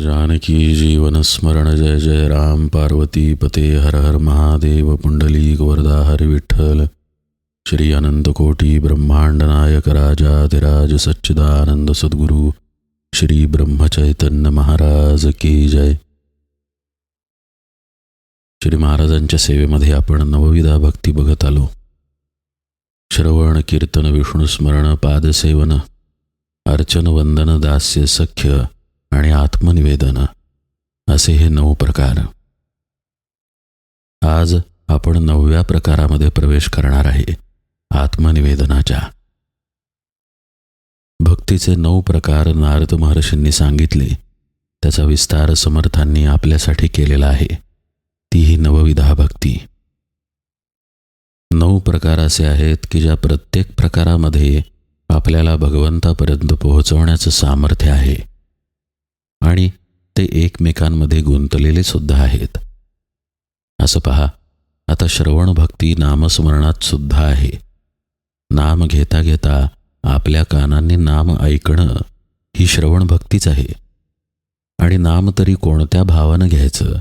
जानकी जीवन स्मरण जय जय राम। पार्वती पते हर हर महादेव। पुंडलीक वरदा हर विठ्ठल। श्री अनंत कोटी ब्रह्मांड नायक राजाधिराज सच्चिदानंद सद्गुरु श्री ब्रह्मचैतन्य महाराज की जय। श्री महाराजांच्या सेवेमध्ये आपण नवविधा भक्ती बघत आलो. श्रवण कीर्तन विष्णुस्मरण पादसेवन अर्चन वंदन दास्य सख्य आणि आत्मनिवेदन असे हे नऊ प्रकार. आज आपण नवव्या प्रकारामध्ये प्रवेश करणार आहे आत्मनिवेदनाच्या. भक्तीचे नऊ प्रकार नारद महर्षींनी सांगितले त्याचा विस्तार समर्थांनी आपल्यासाठी केलेला आहे ती ही नवविधा भक्ती. नऊ प्रकार असे आहेत की ज्या प्रत्येक प्रकारामध्ये आपल्याला भगवंतापर्यंत पोहोचवण्याचं सामर्थ्य आहे. आणि ते एकमेकांमध्ये गुंतलेले सुद्धा आहेत. असं पहा आता श्रवण भक्ती नामस्मरणात सुद्धा आहे. नाम घेता घेता आपल्या कानांनी नाम ऐकणं ही श्रवण भक्तीच आहे. आणि नाम तरी कोणत्या भावानं घ्यायचं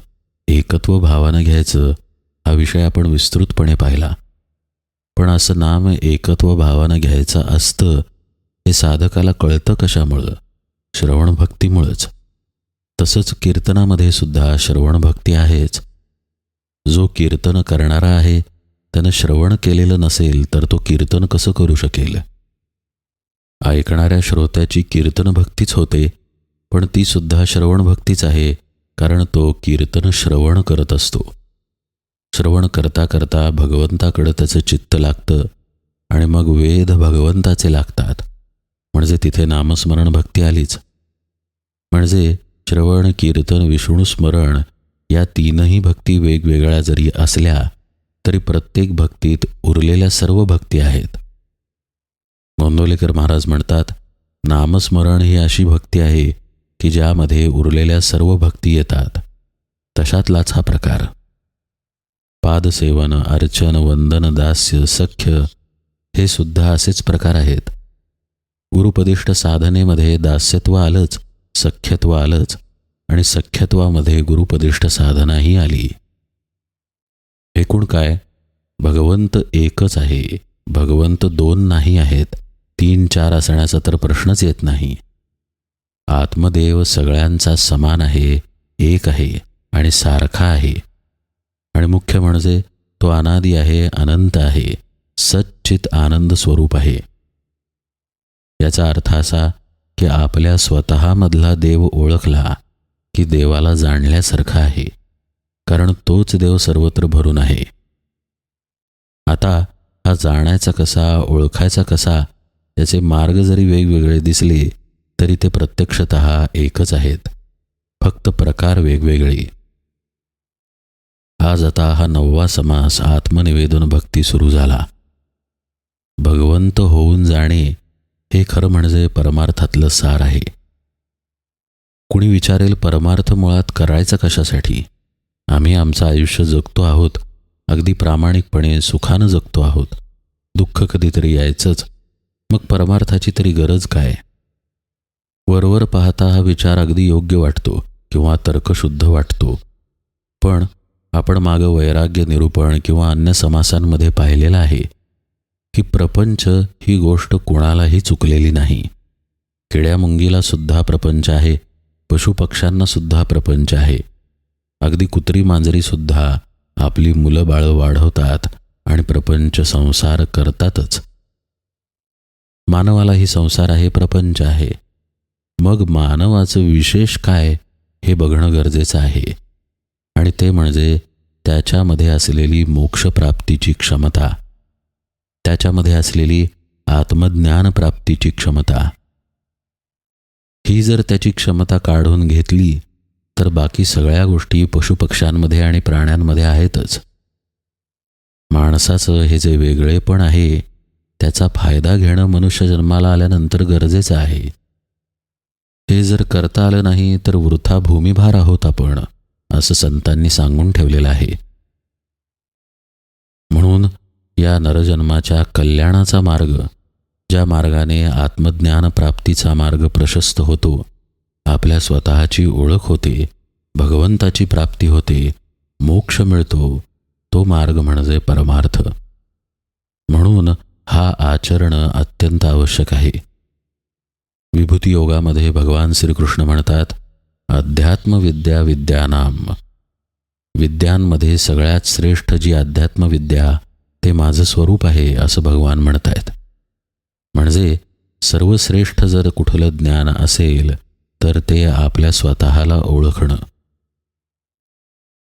एकत्व भावानं घ्यायचं हा विषय आपण विस्तृतपणे पाहिला. पण असं नाम एकत्व भावानं घ्यायचं असतं हे साधकाला कळतं कशामुळं? श्रवण भक्तीमुळंच. तसंच कीर्तनामध्ये सुद्धा श्रवण भक्ती आहेच. जो कीर्तन करणारा आहे त्यानं श्रवण केलेलं नसेल तर तो कीर्तन कसं करू शकेल? ऐकणाऱ्या श्रोत्याची कीर्तन भक्तीच होते पण ती सुद्धा श्रवण भक्तीच आहे कारण तो कीर्तन श्रवण करत असतो. श्रवण करता करता भगवंताकडं त्याचं चित्त लागतं आणि मग वेद भगवंताचे लागतात. म्हणजे तिथे नामस्मरण भक्ती आलीच. म्हणजे श्रवण कीर्तन विष्णू स्मरण या तीनही भक्ती वेगवेगळ्या जरी असल्या तरी प्रत्येक भक्तीत उरलेल्या सर्व भक्ती आहेत. गोंदवलेकर महाराज म्हणतात नामस्मरण ही अशी भक्ती आहे की ज्यामध्ये उरलेल्या सर्व भक्ती येतात. तशातलाच हा प्रकार. पादसेवन अर्चन वंदन दास्य सख्य हे सुद्धा असेच प्रकार आहेत. गुरुपदिष्ट साधनेमध्ये दास्यत्व आलंच सख्यत्व आलंच आणि सख्यत्वामध्ये गुरुपदिष्ट साधनाही आली. एकूण काय? भगवंत एकच आहे. भगवंत दोन नाही आहेत. तीन चार असण्याचा तर प्रश्नच येत नाही. आत्मदेव सगळ्यांचा समान आहे एक आहे आणि सारखा आहे. आणि मुख्य म्हणजे तो अनादी आहे अनंत आहे सच्चित आनंद स्वरूप आहे. याचा अर्थ असा की आपल्या स्वतःमधला देव ओळखला की देवाला जाणल्यासारखा आहे कारण तोच देव सर्वत्र भरून आहे. आता हा जाण्याचा कसा ओळखायचा कसा याचे मार्ग जरी वेगवेगळे दिसले तरी ते प्रत्यक्षत एकच आहेत. फक्त प्रकार वेगवेगळे. आज आता हा नववा समास आत्मनिवेदन भक्ती सुरू झाला. भगवंत होऊन जाणे हे खरं म्हणजे परमार्थातलं सार आहे. कुणी विचारेल परमार्थ मुळात करायचं कशासाठी? आम्ही आमचं आयुष्य जगतो आहोत. अगदी प्रामाणिकपणे सुखानं जगतो आहोत. दुःख कधीतरी यायचंच. मग परमार्थाची तरी गरज काय? वरवर पाहता हा विचार अगदी योग्य वाटतो किंवा तर्कशुद्ध वाटतो. पण आपण मागं वैराग्य निरूपण किंवा अन्य समासांमध्ये पाहिलेलं आहे. की प्रपंच ही गोष्ट कोणालाही चुकलेली नाही. किड्यामुंगीला सुद्धा प्रपंच आहे पशुपक्ष्यांना सुद्धा प्रपंच आहे. अगदी कुत्री मांजरीसुद्धा आपली मुलं बाळं वाढवतात आणि प्रपंच संसार करतातच. मानवालाही संसार आहे प्रपंच आहे. मग मानवाचं विशेष काय हे बघणं गरजेचं आहे. आणि ते म्हणजे त्याच्यामध्ये असलेली मोक्षप्राप्तीची क्षमता. त्याच्यामध्ये असलेली आत्मज्ञान प्राप्तीची क्षमता. ही जर त्याची क्षमता काढून घेतली तर बाकी सगळ्या गोष्टी पशुपक्ष्यांमध्ये आणि प्राण्यांमध्ये आहेतच. माणसाचं हे जे वेगळेपण आहे त्याचा फायदा घेणं मनुष्य जन्माला आल्यानंतर गरजेचं आहे. हे जर करता आलं नाही तर वृथा भूमिभार आहोत आपण असं संतांनी सांगून ठेवलेलं आहे. या नरजन्माच्या कल्याणाचा मार्ग ज्या मार्गाने आत्मज्ञान प्राप्तीचा मार्ग प्रशस्त होतो आपल्या स्वतःची ओळख होते भगवंताची प्राप्ती होते मोक्ष मिळतो तो मार्ग म्हणजे परमार्थ. म्हणून हा आचरण अत्यंत आवश्यक आहे. विभूती योगामध्ये भगवान श्रीकृष्ण म्हणतात अध्यात्मविद्या विद्यानाम. विद्यांमध्ये सगळ्यात श्रेष्ठ जी अध्यात्मविद्या ते माझं स्वरूप आहे असं भगवान म्हणतायत. म्हणजे सर्वश्रेष्ठ जर कुठलं ज्ञान असेल तर ते आपल्या स्वतःला ओळखणं.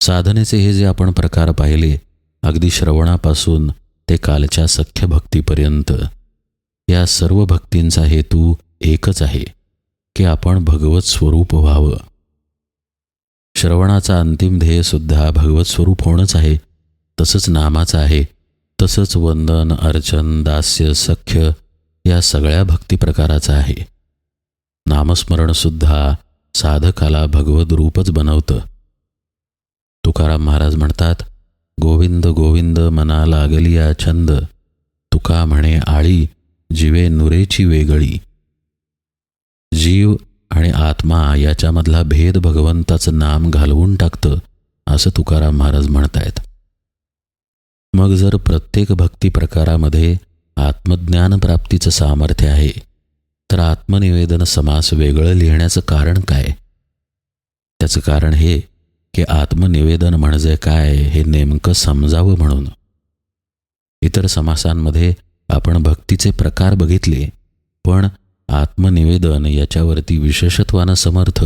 साधनेचे हे जे आपण प्रकार पाहिले अगदी श्रवणापासून ते कालच्या सख्य भक्तीपर्यंत या सर्व भक्तींचा हेतू एकच आहे की आपण भगवत स्वरूप व्हावं. श्रवणाचा अंतिम ध्येयसुद्धा भगवत स्वरूप होणंच आहे तसंच नामाचं आहे तसंच वंदन अर्चन दास्य सख्य या सगळ्या भक्ती प्रकाराचा आहे. नामस्मरणसुद्धा साधकाला भगवद रूपच बनवतं. तुकाराम महाराज म्हणतात गोविंद गोविंद मना लागलिया छंद. तुका म्हणे आळी जीवे नुरेची वेगळी. जीव आणि आत्मा याच्यामधला भेद भगवंताचं नाम घालवून टाकतं असं तुकाराम महाराज म्हणतायत. मग जर प्रत्येक भक्ती प्रकारामध्ये आत्मज्ञान प्राप्तीचं सामर्थ्य आहे तर आत्मनिवेदन समास वेगळं लिहिण्याचं कारण काय? त्याचं कारण हे की आत्मनिवेदन म्हणजे काय हे नेमकं समजावं म्हणून. इतर समासांमध्ये आपण भक्तीचे प्रकार बघितले पण आत्मनिवेदन याच्यावरती विशेषत्वानं समर्थ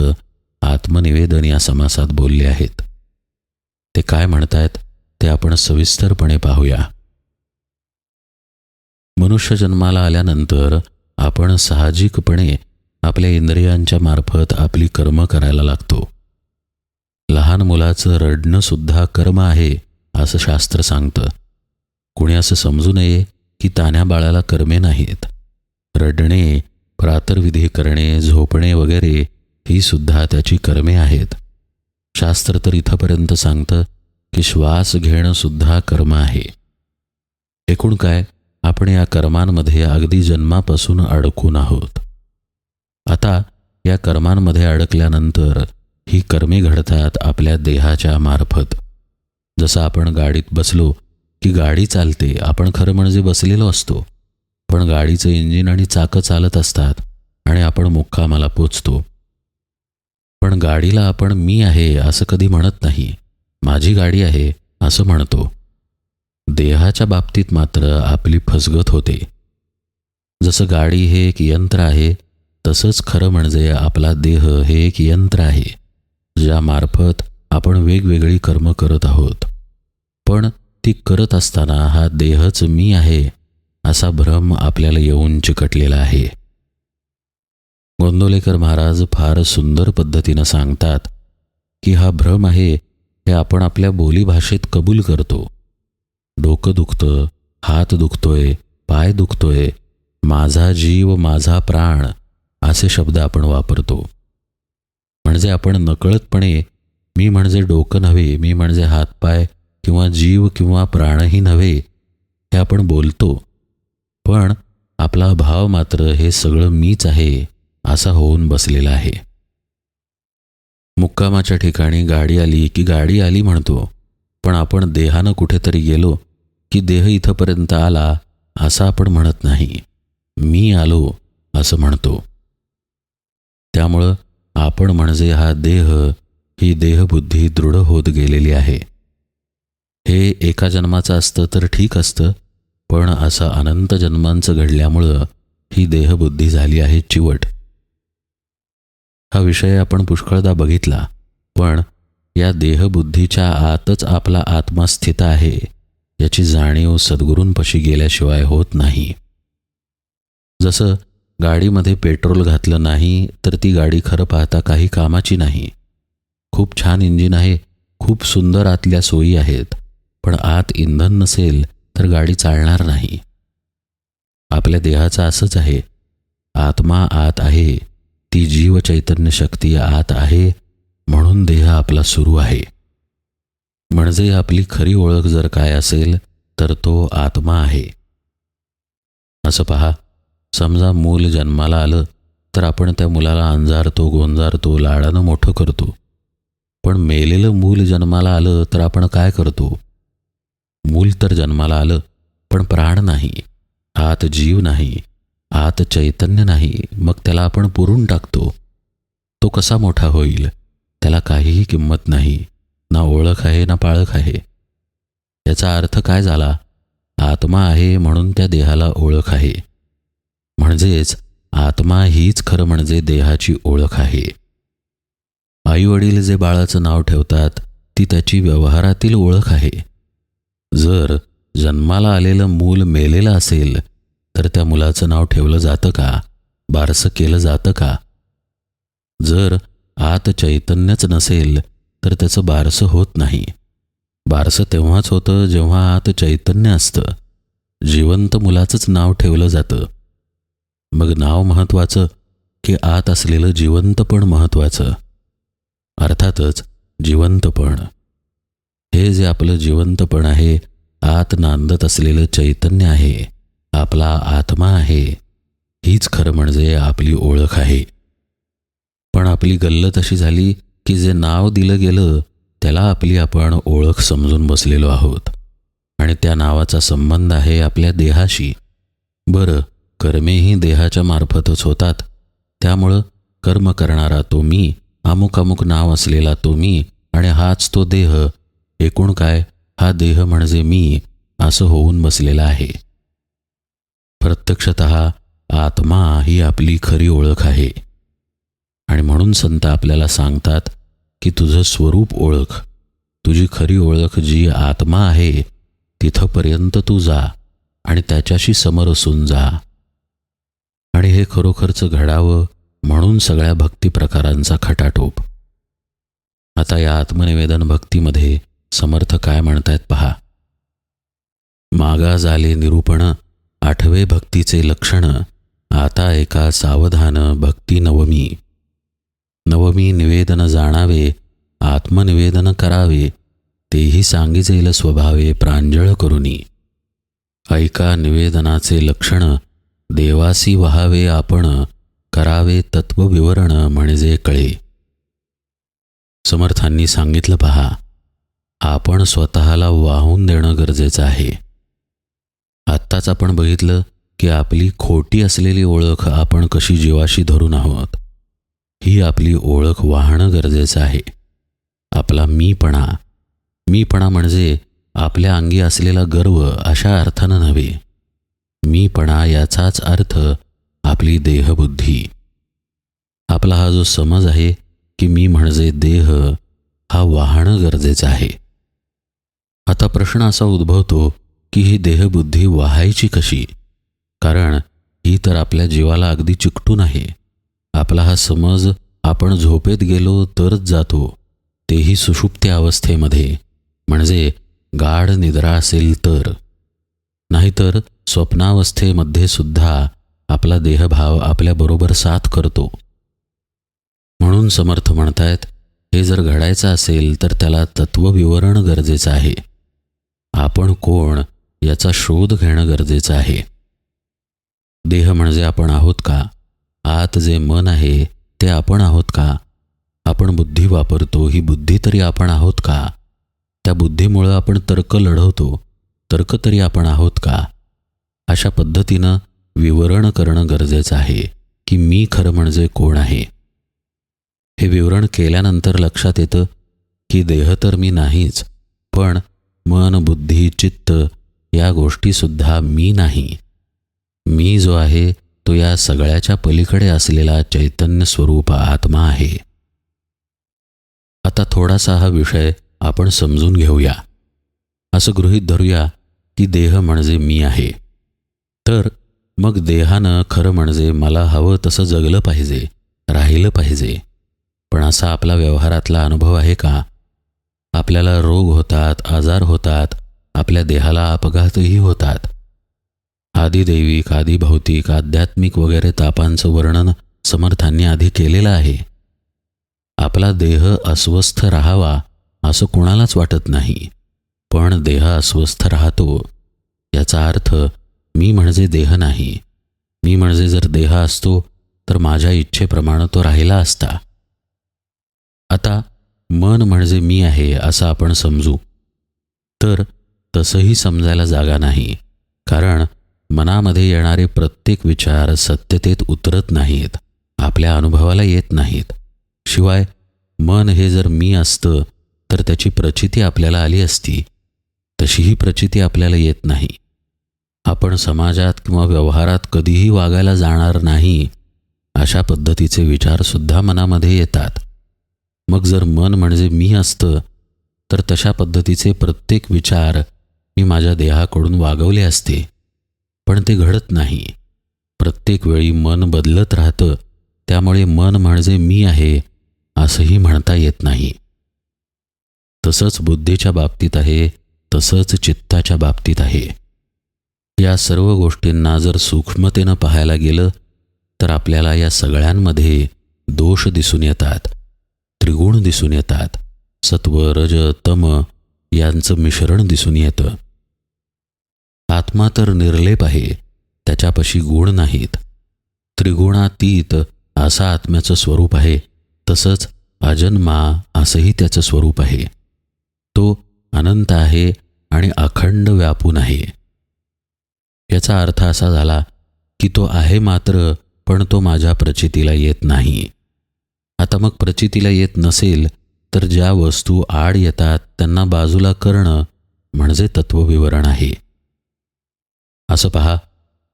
आत्मनिवेदन या समासात बोलले आहेत. ते काय म्हणतायत? ते आपण सविस्तरपणे पाहूया. मनुष्य जन्माला आल्यानंतर आपण साहजिकपणे आपल्या इंद्रियांच्या मार्फत आपली कर्म करायला लागतो. लहान मुलाचं रडणं सुद्धा कर्म आहे असं शास्त्र सांगतं. कुणी असं समजू नये की तान्या बाळाला कर्मे नाहीत. रडणे प्रातर्विधी करणे झोपणे वगैरे ही सुद्धा त्याची कर्मे आहेत. शास्त्र तर इथंपर्यंत सांगतं की श्वास घेणं सुद्धा कर्म आहे. एकूण काय आपण या कर्मांमध्ये अगदी जन्मापासून अडकून आहोत. आता या कर्मांमध्ये अडकल्यानंतर ही कर्मे घडतात आपल्या देहाच्या मार्फत. जसं आपण गाडीत बसलो की गाडी चालते आपण खरं म्हणजे बसलेलो असतो. पण गाडीचं इंजिन आणि चाकं चालत असतात आणि आपण मुक्कामाला पोचतो. पण गाडीला आपण मी आहे असं कधी म्हणत नाही. माझी गाडी आहे असं म्हणतो. देहाच्या बाबतीत मात्र आपली फसगत होते. जसं गाडी हे एक यंत्र आहे तसंच खरं म्हणजे आपला देह हे एक यंत्र आहे ज्यामार्फत आपण वेगवेगळी कर्म करत आहोत. पण ती करत असताना हा देहच मी आहे असा भ्रम आपल्याला येऊन चिकटलेला आहे. गोंदोलेकर महाराज फार सुंदर पद्धतीनं सांगतात की हा भ्रम आहे हे आपण आपल्या बोलीभाषेत कबूल करतो. डोकं दुखतं हात दुखतोय पाय दुखतोय माझा जीव माझा प्राण असे शब्द आपण वापरतो. म्हणजे आपण नकळतपणे मी म्हणजे डोकं नव्हे मी म्हणजे हातपाय किंवा जीव किंवा प्राणही नव्हे हे आपण बोलतो. पण आपला भाव मात्र हे सगळं मीच आहे असा होऊन बसलेला आहे. मुक्कामाच्या ठिकाणी गाडी आली की गाडी आली म्हणतो. पण आपण देहानं कुठेतरी गेलो की देह इथंपर्यंत आला असं आपण म्हणत नाही. मी आलो असं म्हणतो. त्यामुळं आपण म्हणजे हा देह ही देहबुद्धी दृढ होत गेलेली आहे. हे एका जन्माचं असतं तर ठीक असतं पण असं अनंत जन्मांचं घडल्यामुळं ही देहबुद्धी झाली आहे चिवट. हा विषय आपण पुष्कळदा बघितला पण या देहबुद्धीच्या आतच आपला आत्मा स्थित आहे याची जाणीव सद्गुरूंपाशी गेल्याशिवाय होत नाही. जसं गाडीमध्ये पेट्रोल घातलं नाही तर ती गाडी खरं पाहता काही कामाची नाही. खूप छान इंजिन आहे खूप सुंदर आतल्या सोयी आहेत पण आत इंधन नसेल तर गाडी चालणार नाही. आपल्या देहाचं असंच आहे आत्मा आत आहे. ती जीव चैतन्य शक्ती आत आहे म्हणून देह आपला सुरू आहे. म्हणजे आपली खरी ओळख जर काय असेल तर तो आत्मा आहे. असं पहा. समजा मूल जन्माला आलं तर आपण त्या मुलाला अंजारतो गोंजारतो लाडानं मोठं करतो. पण मेलेलं मूल जन्माला आलं तर आपण काय करतो? मूल तर जन्माला आलं पण प्राण नाही. आत जीव नाही. आत चैतन्य नाही मग त्याला आपण पुरून टाकतो. तो कसा मोठा होईल? त्याला काहीही किंमत नाही ना ओळख आहे ना पाळख आहे. याचा अर्थ काय झाला? आत्मा आहे म्हणून त्या देहाला ओळख आहे. म्हणजेच आत्मा हीच खरं म्हणजे देहाची ओळख आहे. आईवडील जे बाळाचं नाव ठेवतात ती त्याची व्यवहारातील ओळख आहे. जर जन्माला आलेलं मूल मेलेलं असेल तर त्या मुलाचं नाव ठेवलं जातं का? बारसं केलं जातं का? जर आत चैतन्यच नसेल तर त्याचं बारसं होत नाही. बारसं तेव्हाच होतं जेव्हा आत चैतन्य असतं. जिवंत मुलाचंच नाव ठेवलं जातं. मग नाव महत्त्वाचं की आत असलेलं जिवंतपण महत्त्वाचं अर्थातच जिवंतपण हे जे आपलं जिवंतपण आहे आत नांदत असलेलं चैतन्य आहे. आपला आत्मा आहे हीच खरं म्हणजे आपली ओळख आहे. पण आपली गल्लत अशी झाली की जे नाव दिलं गेलं त्याला आपली आपण ओळख समजून बसलेलो आहोत. आणि त्या नावाचा संबंध आहे आपल्या देहाशी. बरं कर्मेही देहाच्या मार्फतच होतात. त्यामुळं कर्म करणारा तो मी अमुक अमुक नाव असलेला तो मी आणि हाच तो देह. एकूण काय? हा देह म्हणजे मी असं होऊन बसलेला आहे. प्रत्यक्षत आत्मा ही आपली खरी ओळख आहे. आणि म्हणून संत आपल्याला सांगतात की तुझं स्वरूप ओळख तुझी खरी ओळख जी आत्मा आहे तिथंपर्यंत तू जा आणि त्याच्याशी समर असून जा. आणि हे खरोखरचं घडावं म्हणून सगळ्या भक्ती प्रकारांचा खटाटोप. आता या आत्मनिवेदन भक्तीमध्ये समर्थ काय म्हणतायत पहा. मागा झाले निरूपण आठवे भक्तीचे लक्षण आता एका सावधान भक्ती नवमी. नवमी निवेदन जाणावे आत्मनिवेदन करावे तेही सांगिजेल स्वभावे प्रांजळ करुनी. ऐका निवेदनाचे लक्षण देवासी व्हावे आपण करावे तत्वविवरण म्हणजे कळे. समर्थांनी सांगितलं पहा आपण स्वतःला वाहून देणं गरजेचं आहे. आत्ताच आपण बघितलं की आपली खोटी असलेली ओळख आपण कशी जीवाशी धरून आहोत ही आपली ओळख वाहणं गरजेचं आहे. आपला मीपणा मीपणा म्हणजे आपल्या अंगी असलेला गर्व अशा अर्थानं नव्हे. मीपणा याचाच अर्थ आपली देहबुद्धी. आपला हा जो समज आहे की मी म्हणजे देह हा वाहणं गरजेचं आहे. आता प्रश्न असा उद्भवतो की ही देहबुद्धी वाहायची कशी? कारण ही तर आपल्या जीवाला अगदी चिकटून आहे. आपला हा समज आपण झोपेत गेलो तरच जातो तेही सुषुप्त्या अवस्थेमध्ये. म्हणजे गाढ निद्रा असेल तर. नाहीतर स्वप्नावस्थेमध्ये सुद्धा आपला देहभाव आपल्याबरोबर साथ करतो. म्हणून समर्थ म्हणतायत हे जर घडायचं असेल तर त्याला तत्वविवरण गरजेचं आहे. आपण कोण याचा शोध घेणं गरजेचं आहे. देह म्हणजे आपण आहोत का? आत जे मन आहे ते आपण आहोत का? आपण बुद्धी वापरतो ही बुद्धी तरी आपण आहोत का? त्या बुद्धीमुळं आपण तर्क लढवतो तर्क तरी आपण आहोत का? अशा पद्धतीनं विवरण करणं गरजेचं आहे की मी खरं म्हणजे कोण आहे? हे विवरण केल्यानंतर लक्षात येतं की देह तर मी नाहीच पण मन बुद्धी चित्त या गोष्टीसुद्धा मी नाही. मी जो आहे तो या सगळ्याच्या पलीकडे असलेला चैतन्य स्वरूप आत्मा आहे. आता थोडासा हा विषय आपण समजून घेऊया. असं गृहीत धरूया की देह म्हणजे मी आहे. तर मग देहानं खरं म्हणजे मला हवं तसं जगलं पाहिजे राहिलं पाहिजे. पण असा आपला व्यवहारातला अनुभव आहे का? आपल्याला रोग होतात आजार होतात आपल्या देहाला अपघातही होतात. आदिदैविक आदिभौतिक आध्यात्मिक वगैरे तापांचं वर्णन समर्थांनी आधी केलेलं आहे. आपला देह अस्वस्थ राहावा असं कोणालाच वाटत नाही. पण देह अस्वस्थ राहतो याचा अर्थ मी म्हणजे देह नाही. मी म्हणजे जर देह असतो तर माझ्या इच्छेप्रमाणे तो राहिला असता. आता मन म्हणजे मी आहे असं आपण समजू. तर तसंही समजायला जागा नाही. कारण मनामध्ये येणारे प्रत्येक विचार सत्यतेत उतरत नाहीत. आपल्या अनुभवाला येत नाहीत. शिवाय मन हे जर मी असतं तर त्याची प्रचिती आपल्याला आली असती तशीही प्रचिती आपल्याला येत नाही. आपण समाजात किंवा व्यवहारात कधीही वागायला जाणार नाही अशा पद्धतीचे विचारसुद्धा मनामध्ये येतात. मग जर मन म्हणजे मी असतं तर तशा पद्धतीचे प्रत्येक विचार मी माझ्या देहाकडून वागवले असते पण ते घडत नाही. प्रत्येक वेळी मन बदलत राहतं त्यामुळे मन म्हणजे मी आहे असंही म्हणता येत नाही. तसंच बुद्धीच्या बाबतीत आहे तसंच चित्ताच्या बाबतीत आहे. या सर्व गोष्टींना जर सूक्ष्मतेनं पाहायला गेलं तर आपल्याला या सगळ्यांमध्ये दोष दिसून येतात त्रिगुण दिसून येतात सत्व रज तम यांचं मिश्रण दिसून येतं. आत्मा तर निर्लेप आहे त्याच्यापाशी गुण नाहीत. त्रिगुणातीत असं आत्म्याचं स्वरूप आहे तसंच अजन्मा असंही त्याचं स्वरूप आहे. तो अनंत आहे आणि अखंड व्यापून आहे. याचा अर्थ असा झाला की तो आहे मात्र पण तो माझ्या प्रचितीला येत नाही. आता मग प्रचितीला येत नसेल तर ज्या वस्तू आड येतात त्यांना बाजूला करणं म्हणजे तत्वविवरण आहे. असं पहा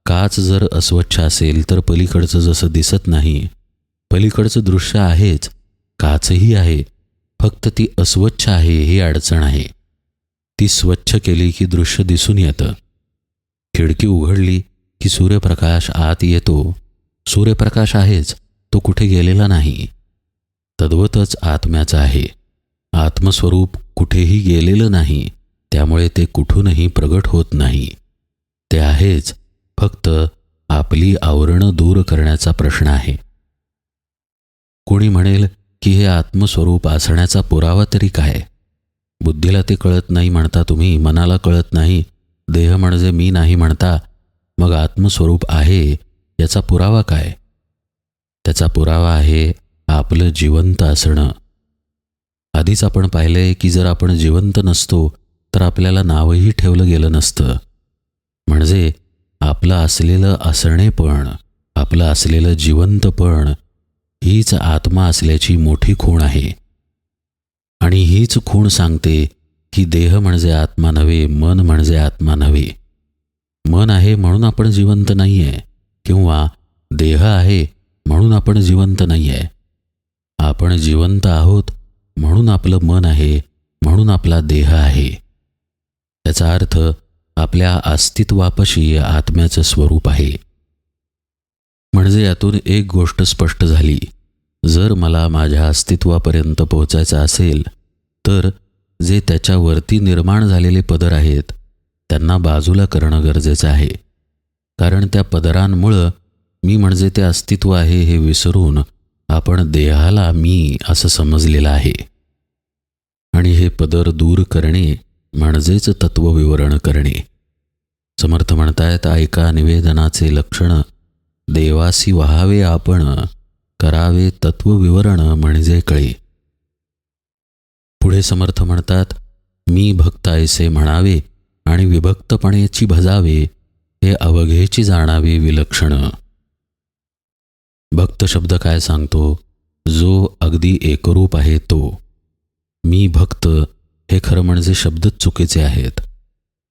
काच जर अस्वच्छ असेल तर पलीकडचं जसं दिसत नाही पलीकडचं दृश्य आहेच काचही आहे फक्त ती अस्वच्छ आहे ही अडचण आहे. ती स्वच्छ केली की दृश्य दिसून येतं. खिडकी उघडली की सूर्यप्रकाश आत येतो. सूर्यप्रकाश आहेच तो कुठे गेलेला नाही. तद्वतच आत्म्याचं आहे. आत्मस्वरूप कुठेही गेलेलं नाही त्यामुळे ते कुठूनही प्रगट होत नाही. ते आहेच फक्त आपली आवरणं दूर करण्याचा प्रश्न आहे. कोणी म्हणेल की हे आत्मस्वरूप असण्याचा पुरावा तरी काय? बुद्धीला ते कळत नाही म्हणता तुम्ही मनाला कळत नाही देह म्हणजे मी नाही म्हणता मग आत्मस्वरूप आहे याचा पुरावा काय? त्याचा पुरावा आहे आपलं जिवंत असणं. आधीच आपण पाहिलंय की जर आपण जिवंत नसतो तर आपल्याला नावही ठेवलं गेलं नसतं. म्हणजे आपलं असलेलं असणेपण आपलं असलेलं जिवंतपण हीच आत्मा असल्याची मोठी खूण आहे. आणि हीच खूण सांगते की देह म्हणजे आत्मा नव्हे मन म्हणजे आत्मा नव्हे. मन आहे म्हणून आपण जिवंत नाही आहे किंवा देह आहे म्हणून आपण जिवंत नाही आहे आपण जिवंत आहोत म्हणून आपलं मन आहे म्हणून आपला देह आहे. त्याचा अर्थ आपल्या अस्तित्वापशी आत्म्याचं स्वरूप आहे. म्हणजे यातून एक गोष्ट स्पष्ट झाली. जर मला माझ्या अस्तित्वापर्यंत पोहोचायचं असेल तर जे त्याच्यावरती निर्माण झालेले पदर आहेत त्यांना बाजूला करणं गरजेचं आहे. कारण त्या पदरांमुळं मी म्हणजे ते अस्तित्व आहे हे विसरून आपण देहाला मी असं समजलेलं आहे. आणि हे पदर दूर करणे म्हणजेच तत्वविवरण करणे. समर्थ म्हणतायत ऐका निवेदनाचे लक्षण. देवासी व्हावे आपण करावे तत्वविवरण म्हणजे कळे. पुढे समर्थ म्हणतात मी भक्त ऐसे म्हणावे आणि विभक्तपणेची भजावे हे अवघेची जाणावे विलक्षण. भक्त शब्द काय सांगतो? जो अगदी एकरूप आहे तो. मी भक्त हे खरं म्हणजे शब्दच चुकीचे आहेत.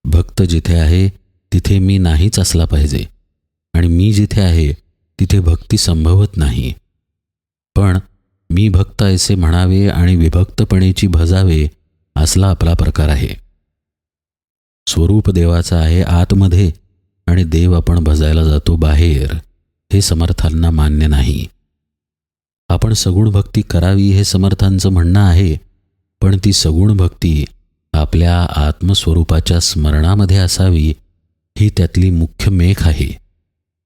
भक्त जिथे आहे तिथे मी नाहीच असला पाहिजे. आणि मी जिथे आहे तिथे भक्ती संभवत नाही. पण मी भक्त ऐसे म्हणावे आणि विभक्तपणेची भजावे असला आपला प्रकार आहे. स्वरूप देवाचा आहे आतमध्ये आणि देव आपण भजायला जातो बाहेर हे समर्थांना मान्य नाही. आपण सगुण भक्ती करावी हे समर्थांचं म्हणणं आहे पण ती सगुण भक्ती आपल्या आत्मस्वरूपाच्या स्मरणामध्ये असावी ही त्यातली मुख्य मेख आहे.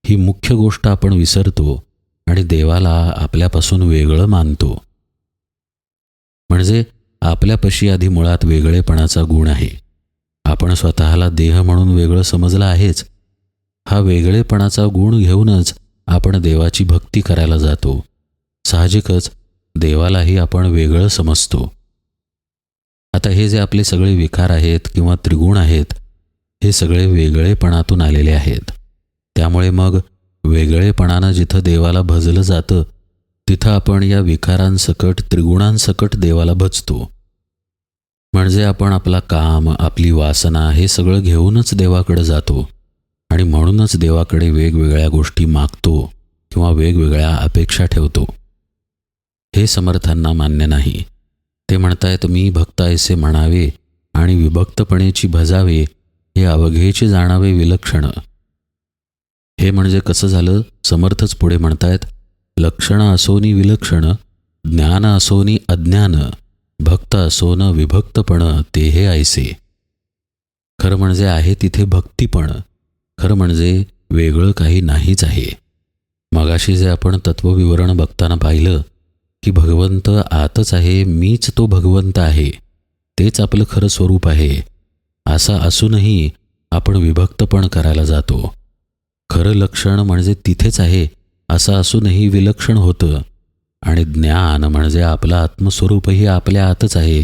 ही मुख्य गोष्ट आपण विसरतो आणि देवाला आपल्यापासून वेगळं मानतो. म्हणजे आपल्यापाशी आधी मुळात वेगळेपणाचा गुण आहे. आपण स्वतःला देह म्हणून वेगळं समजलं आहेच. हा वेगळेपणाचा गुण घेऊनच आपण देवाची भक्ती करायला जातो. साहजिकच देवालाही आपण वेगळं समजतो. आता हे जे आपले सगळे विकार आहेत किंवा त्रिगुण आहेत हे सगळे वेगळेपणातून आलेले आहेत. त्यामुळे मग वेगळेपणानं जिथं देवाला भजलं जातं तिथं आपण या विकारांसकट त्रिगुणांसकट देवाला भजतो. म्हणजे आपण आपला काम आपली वासना हे सगळं घेऊनच देवाकडे जातो आणि म्हणूनच देवाकडे वेगवेगळ्या गोष्टी मागतो किंवा वेगवेगळ्या अपेक्षा ठेवतो. हे समर्थांना मान्य नाही. ते म्हणतायत मी भक्त ऐसे म्हणावे आणि विभक्तपणेची भजावे हे अवघेचे जाणावे विलक्षण. हे म्हणजे कसं झालं? समर्थच पुढे म्हणतायत लक्षण असोनी विलक्षण ज्ञान असोनी अज्ञान भक्त असोन विभक्तपण ते हे ऐसे. खरं म्हणजे आहे तिथे भक्तीपण. खरं म्हणजे वेगळं काही नाहीच आहे. मगाशी जे आपण तत्वविवरण बघताना पाहिलं की भगवंत आतच आहे मीच तो भगवंत आहे तेच आपलं खरं स्वरूप आहे असं असूनही आपण विभक्तपण करायला जातो. खरं लक्षण म्हणजे तिथेच आहे असं असूनही विलक्षण होतं. आणि ज्ञान म्हणजे आपलं आत्मस्वरूपही आपल्या आतच आहे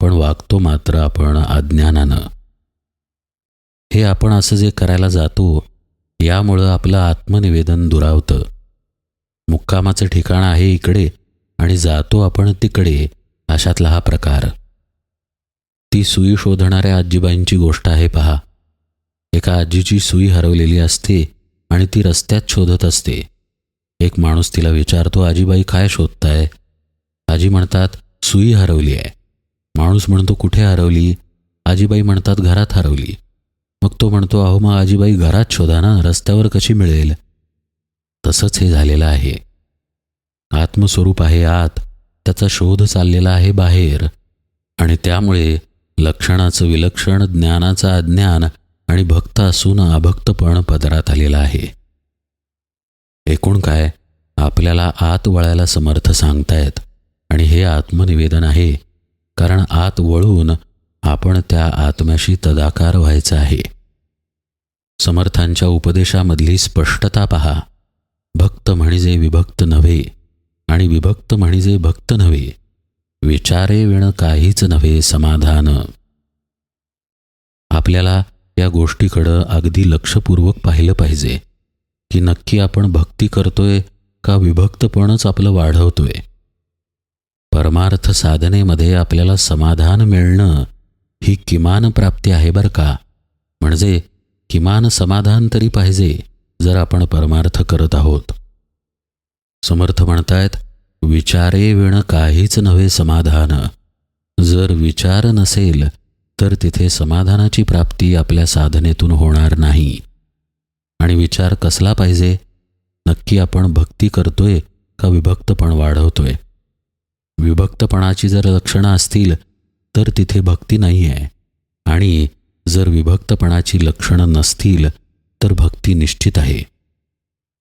पण वागतो मात्र आपण अज्ञानानं. हे आपण असं जे करायला जातो यामुळं आपलं आत्मनिवेदन दुरावतं. मुक्कामाचं ठिकाण आहे इकडे आणि जातो आपण तिकडे अशातला हा प्रकार. ती सुई शोधणाऱ्या आजीबाईंची गोष्ट आहे पहा. एका आजीची सुई हरवलेली असते आणि ती रस्त्यात शोधत असते. एक माणूस तिला विचारतो आजीबाई काय शोधताय? आजी म्हणतात सुई हरवली आहे. माणूस म्हणतो कुठे हरवली? आजीबाई म्हणतात घरात हरवली. मग तो म्हणतो अहो मग आजीबाई घरात शोधा ना रस्त्यावर कशी मिळेल? तसंच हे झालेलं आहे. आत्मस्वरूप आहे आत. त्याचा शोध चाललेला आहे बाहेर. आणि त्यामुळे लक्षणाचं विलक्षण ज्ञानाचं अज्ञान आणि भक्त असून अभक्तपण पदरात आलेला आहे. एकूण काय? आपल्याला आत वळायला समर्थ सांगतायत. आणि हे आत्मनिवेदन आहे. कारण आत वळून आपण त्या आत्म्याशी तदाकार व्हायचं आहे. समर्थांच्या उपदेशामधली स्पष्टता पहा. भक्त म्हणजे विभक्त नव्हे. आणि विभक्त म्हणजे भक्त नव्हे विचारे विण काहीच नव्हे समाधान. आपल्याला या गोष्टीकडं अगदी लक्षपूर्वक पाहिलं पाहिजे की नक्की आपण भक्ती करतोय का विभक्तपणच आपलं वाढवतोय. परमार्थ साधनेमध्ये आपल्याला समाधान मिळणं ही किमान प्राप्ती आहे बरं का? म्हणजे किमान समाधान तरी पाहिजे जर आपण परमार्थ करत आहोत. समर्थ म्हणतायत विचारे विण काहीच नव्हे समाधान. जर विचार नसेल तर तिथे समाधानाची प्राप्ती आपल्या साधनेतून होणार नाही. आणि विचार कसला पाहिजे? नक्की आपण भक्ती करतोय का विभक्तपण वाढवतोय? विभक्तपणाची जर लक्षणं असतील तर तिथे भक्ती नाही आहे आणि जर विभक्तपणाची लक्षणं नसतील तर भक्ती निश्चित आहे.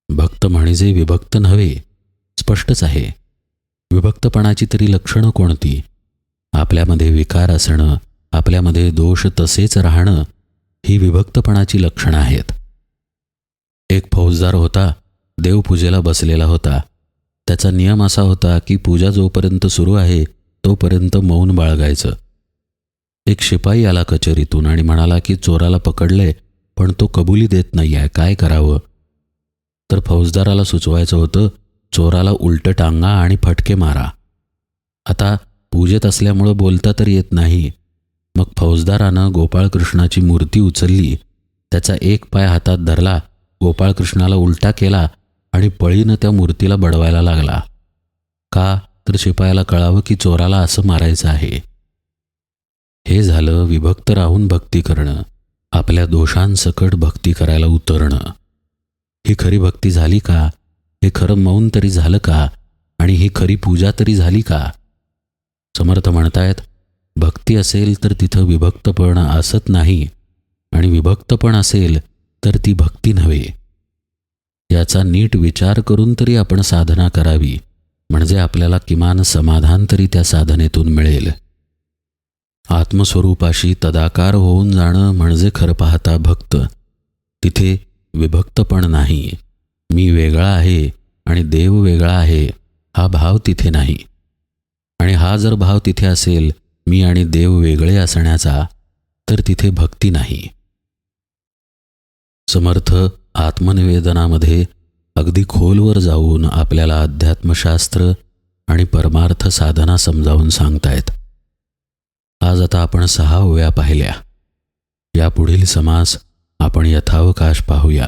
भक्त म्हणजे विभक्त नव्हे स्पष्टच आहे. विभक्तपणाची तरी लक्षणं कोणती? आपल्यामध्ये विकार असणं आपल्यामध्ये दोष तसेच राहणं ही विभक्तपणाची लक्षणं आहेत. एक फौजदार होता देवपूजेला बसलेला होता. त्याचा नियम असा होता की पूजा जोपर्यंत सुरू आहे तोपर्यंत मौन बाळगायचं. एक शिपाई आला कचेरीतून आणि म्हणाला की चोराला पकडले पण तो कबुली देत नाही आहे काय करावं? तर फौजदाराला सुचवायचं होतं चोराला उलटं टांगा आणि फटके मारा. आता पूजेत असल्यामुळं बोलता तर येत नाही. मग फौजदारानं गोपाळकृष्णाची मूर्ती उचलली. त्याचा एक पाय हातात धरला गोपाळकृष्णाला उलटा केला आणि पळीनं त्या मूर्तीला बडवायला लागला. का तर शिपायाला कळावं की चोराला असं मारायचं आहे. हे झालं विभक्त राहून भक्ती करणं आपल्या दोषांसकट भक्ती करायला उतरणं. ही खरी भक्ती झाली का? हे खरं मौन तरी झालं का? आणि ही खरी पूजा तरी झाली का? समर्थ म्हणतायत भक्ती असेल तर तिथं विभक्तपण असत नाही आणि विभक्तपण असेल तर ती भक्ती नव्हे. याचा नीट विचार करून तरी आपण साधना करावी म्हणजे आपल्याला किमान समाधान तरी त्या साधनेतून मिळेल. आत्मस्वरूपाशी तदाकार होऊन जाणं म्हणजे खरं पाहता भक्त तिथे विभक्तपण नाही. मी वेगळा आहे आणि देव वेगळा आहे हा भाव तिथे नाही. आणि हा जर भाव तिथे असेल मी आणि देव वेगळे असण्याचा तर तिथे भक्ती नाही. समर्थ आत्मनिवेदनामध्ये अगदी खोलवर जाऊन आपल्याला अध्यात्मशास्त्र आणि परमार्थ साधना समजावून सांगतायत. आज आता आपण सहा ओव्या पाहिल्या. यापुढील समास आपण यथावकाश पाहूया.